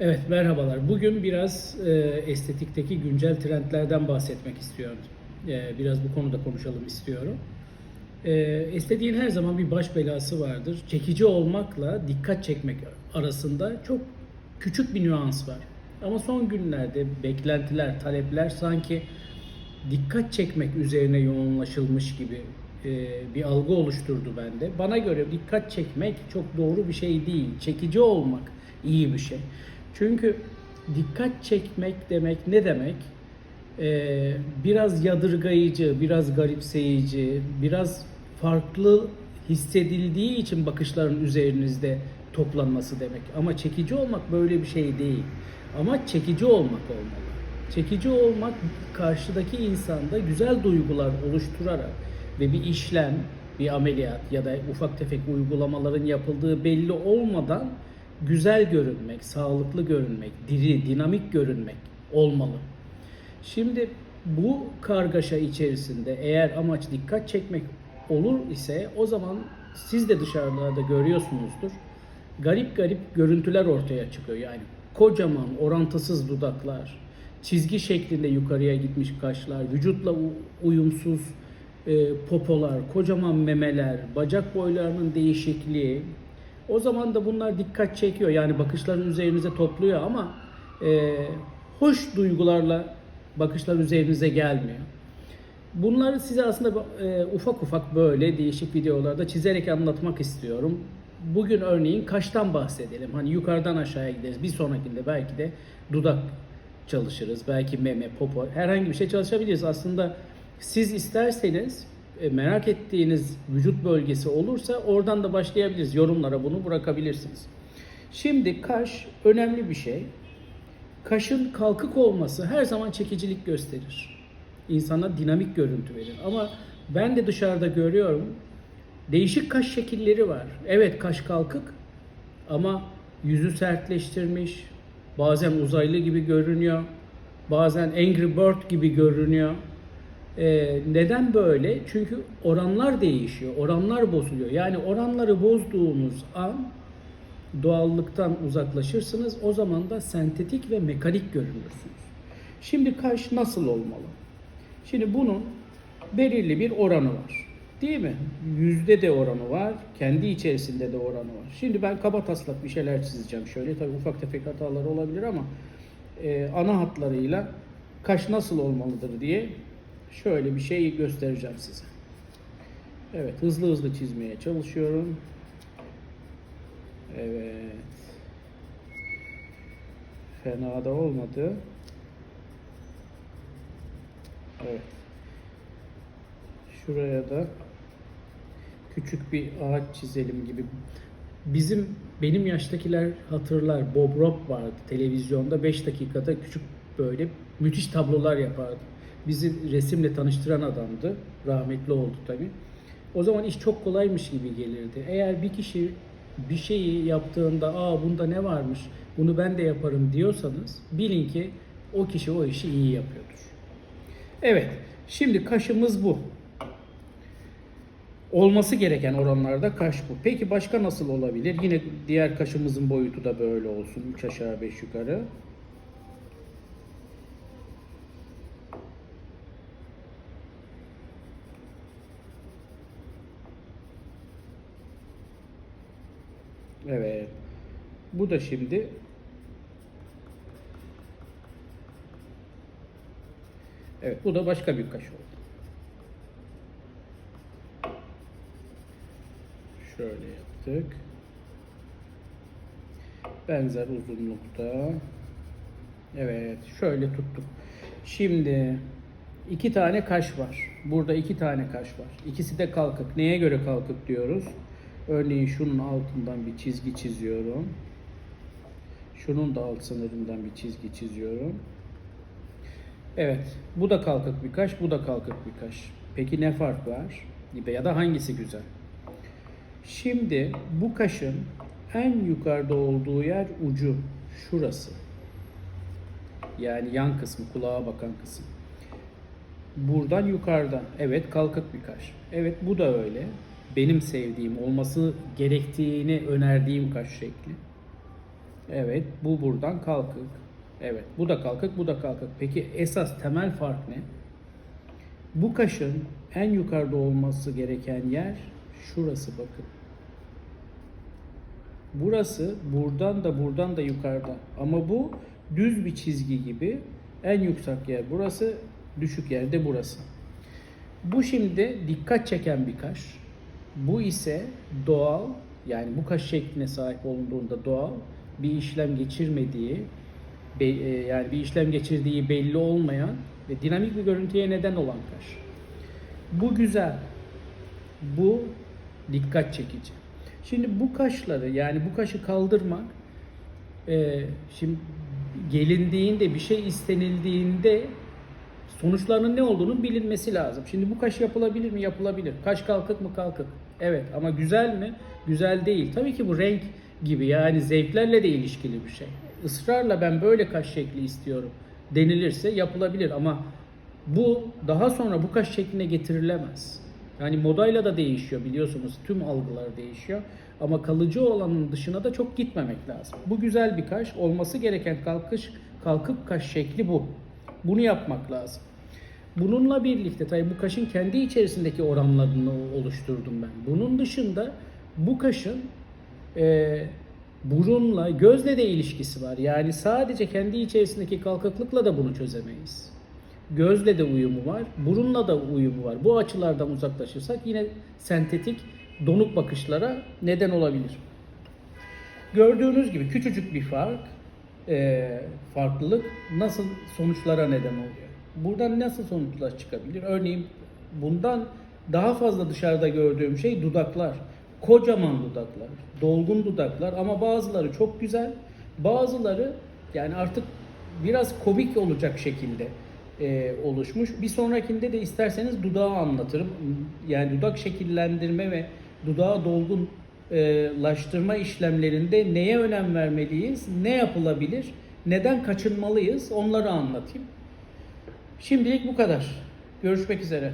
Evet, merhabalar. Bugün biraz e, estetikteki güncel trendlerden bahsetmek istiyorum. E, biraz bu konuda konuşalım istiyorum. E, estetiğin her zaman bir baş belası vardır. Çekici olmakla dikkat çekmek arasında çok küçük bir nüans var. Ama son günlerde beklentiler, talepler sanki dikkat çekmek üzerine yoğunlaşılmış gibi e, bir algı oluşturdu bende. Bana göre dikkat çekmek çok doğru bir şey değil. Çekici olmak iyi bir şey. Çünkü dikkat çekmek demek ne demek? E, biraz yadırgayıcı, biraz garipseyici, biraz farklı hissedildiği için bakışların üzerinizde toplanması demek. Ama çekici olmak böyle bir şey değil. Ama çekici olmak olmalı. Çekici olmak karşıdaki insanda güzel duygular oluşturarak ve bir işlem, bir ameliyat ya da ufak tefek uygulamaların yapıldığı belli olmadan güzel görünmek, sağlıklı görünmek, diri, dinamik görünmek olmalı. Şimdi bu kargaşa içerisinde eğer amaç dikkat çekmek olur ise o zaman siz de dışarılarda görüyorsunuzdur. Garip garip görüntüler ortaya çıkıyor. Yani kocaman orantısız dudaklar, çizgi şeklinde yukarıya gitmiş kaşlar, vücutla uyumsuz e, popolar, kocaman memeler, bacak boylarının değişikliği. O zaman da bunlar dikkat çekiyor. Yani bakışların üzerinize topluyor ama e, hoş duygularla bakışlar üzerinize gelmiyor. Bunları size aslında e, ufak ufak böyle değişik videolarda çizerek anlatmak istiyorum. Bugün örneğin kaştan bahsedelim. Hani yukarıdan aşağıya gideriz. Bir sonrakinde belki de dudak çalışırız. Belki meme, popo herhangi bir şey çalışabiliriz. Aslında siz isterseniz merak ettiğiniz vücut bölgesi olursa oradan da başlayabiliriz. Yorumlara bunu bırakabilirsiniz. Şimdi kaş önemli bir şey. Kaşın kalkık olması her zaman çekicilik gösterir. İnsana dinamik görüntü verir. Ama ben de dışarıda görüyorum değişik kaş şekilleri var. Evet kaş kalkık ama yüzü sertleştirmiş. Bazen uzaylı gibi görünüyor. Bazen Angry Bird gibi görünüyor. Ee, neden böyle? Çünkü oranlar değişiyor. Oranlar bozuluyor. Yani oranları bozduğunuz an doğallıktan uzaklaşırsınız. O zaman da sentetik ve mekanik görünürsünüz. Şimdi kaş nasıl olmalı? Şimdi bunun belirli bir oranı var. Değil mi? Yüzde de oranı var. Kendi içerisinde de oranı var. Şimdi ben kaba taslak bir şeyler çizeceğim şöyle. Tabii ufak tefek hatalar olabilir ama e, ana hatlarıyla kaş nasıl olmalıdır diye şöyle bir şey göstereceğim size. Evet hızlı hızlı çizmeye çalışıyorum. Evet. Fena da olmadı. Evet. Şuraya da küçük bir ağaç çizelim gibi. Bizim benim yaştakiler hatırlar Bob Rock vardı televizyonda 5 dakikada küçük böyle müthiş tablolar yapardı. Bizi resimle tanıştıran adamdı. Rahmetli oldu tabi. O zaman iş çok kolaymış gibi gelirdi. Eğer bir kişi bir şeyi yaptığında aa bunda ne varmış bunu ben de yaparım diyorsanız bilin ki o kişi o işi iyi yapıyordur. Evet şimdi kaşımız bu. Olması gereken oranlarda kaş bu. Peki başka nasıl olabilir? Yine diğer kaşımızın boyutu da böyle olsun. 3 aşağı 5 yukarı. Evet. Bu da şimdi Evet, bu da başka bir kaş oldu. Şöyle yaptık. Benzer uzunlukta. Evet, şöyle tuttuk. Şimdi iki tane kaş var. Burada iki tane kaş var. İkisi de kalkık. Neye göre kalkık diyoruz? Örneğin şunun altından bir çizgi çiziyorum. Şunun da alt sınırından bir çizgi çiziyorum. Evet, bu da kalkık bir kaş, bu da kalkık bir kaş. Peki ne fark var? Ya da hangisi güzel? Şimdi bu kaşın en yukarıda olduğu yer ucu, şurası. Yani yan kısmı, kulağa bakan kısım. Buradan yukarıdan. Evet kalkık bir kaş. Evet bu da öyle. Benim sevdiğim, olması gerektiğini önerdiğim kaş şekli. Evet, bu buradan kalkık. Evet, bu da kalkık, bu da kalkık. Peki esas temel fark ne? Bu kaşın en yukarıda olması gereken yer şurası bakın. Burası buradan da buradan da yukarıda. Ama bu düz bir çizgi gibi en yüksek yer burası, düşük yer de burası. Bu şimdi dikkat çeken bir kaş. Bu ise doğal yani bu kaş şekline sahip olduğunda doğal bir işlem geçirmediği e, yani bir işlem geçirdiği belli olmayan ve dinamik bir görüntüye neden olan kaş. Bu güzel. Bu dikkat çekici. Şimdi bu kaşları yani bu kaşı kaldırmak e, şimdi gelindiğinde bir şey istenildiğinde sonuçlarının ne olduğunu bilinmesi lazım. Şimdi bu kaş yapılabilir mi? Yapılabilir. Kaş kalkık mı? Kalkık. Evet ama güzel mi? Güzel değil. Tabii ki bu renk gibi yani zevklerle de ilişkili bir şey. Israrla ben böyle kaş şekli istiyorum denilirse yapılabilir ama bu daha sonra bu kaş şekline getirilemez. Yani modayla da değişiyor biliyorsunuz. Tüm algılar değişiyor. Ama kalıcı olanın dışına da çok gitmemek lazım. Bu güzel bir kaş. Olması gereken kalkış, kalkık kaş şekli bu. Bunu yapmak lazım. Bununla birlikte tabii bu kaşın kendi içerisindeki oranlarını oluşturdum ben. Bunun dışında bu kaşın e, burunla, gözle de ilişkisi var. Yani sadece kendi içerisindeki kalkıklıkla da bunu çözemeyiz. Gözle de uyumu var, burunla da uyumu var. Bu açılardan uzaklaşırsak yine sentetik, donuk bakışlara neden olabilir. Gördüğünüz gibi küçücük bir fark, e, farklılık nasıl sonuçlara neden oluyor? Buradan nasıl sonuçlar çıkabilir? Örneğin bundan daha fazla dışarıda gördüğüm şey dudaklar. Kocaman dudaklar, dolgun dudaklar ama bazıları çok güzel, bazıları yani artık biraz komik olacak şekilde e, oluşmuş. Bir sonrakinde de isterseniz dudağı anlatırım. Yani dudak şekillendirme ve dudağı dolgun e, işlemlerinde neye önem vermeliyiz, ne yapılabilir, neden kaçınmalıyız onları anlatayım. Şimdilik bu kadar. Görüşmek üzere.